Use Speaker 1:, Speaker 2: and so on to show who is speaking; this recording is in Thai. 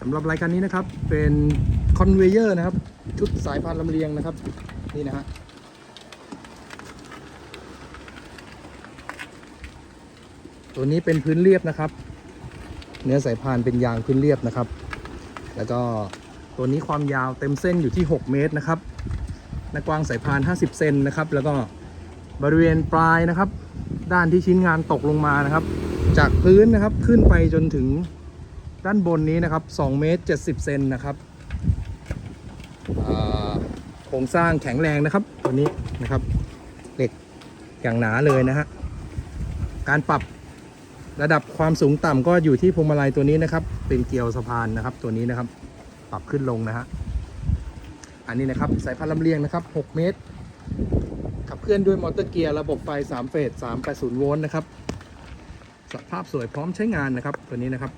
Speaker 1: สำหรับรายการนี้นะครับเป็นคอนเวเยอร์นะครับ ชุดสายพานลำเลียงนะครับ นี่นะฮะตัวนี้เป็นพื้นเรียบนะครับ เนื้อสายพานเป็นยางพื้นเรียบนะครับ แล้วก็ตัวนี้ความยาวเต็มเส้นอยู่ที่ 6 เมตรนะครับหน้ากว้างสายพาน 50 เซนนะครับ แล้วก็บริเวณปลายนะครับ ด้านที่ชิ้นงานตกลงมานะครับ จากพื้นนะครับขึ้นไปจนถึง ด้านบนนี้นะครับ2เมตร70เซนนะครับโครงสร้างแข็งแรงนะครับ ตัวนี้นะครับเหล็กอย่างหนาเลยนะฮะการปรับระดับความสูงต่ำก็อยู่ที่พวงมาลัยตัวนี้นะครับ เป็นเกลียวสะพานนะครับ ตัวนี้นะครับ ปรับขึ้นลงนะฮะอันนี้นะครับสายพานลำเลียงนะครับ 6 เมตร ขับเคลื่อนด้วยมอเตอร์เกียร์ระบบไฟ 3 เฟส380 โวลต์นะครับสภาพสวยพร้อมใช้งานนะครับ ตัวนี้นะครับ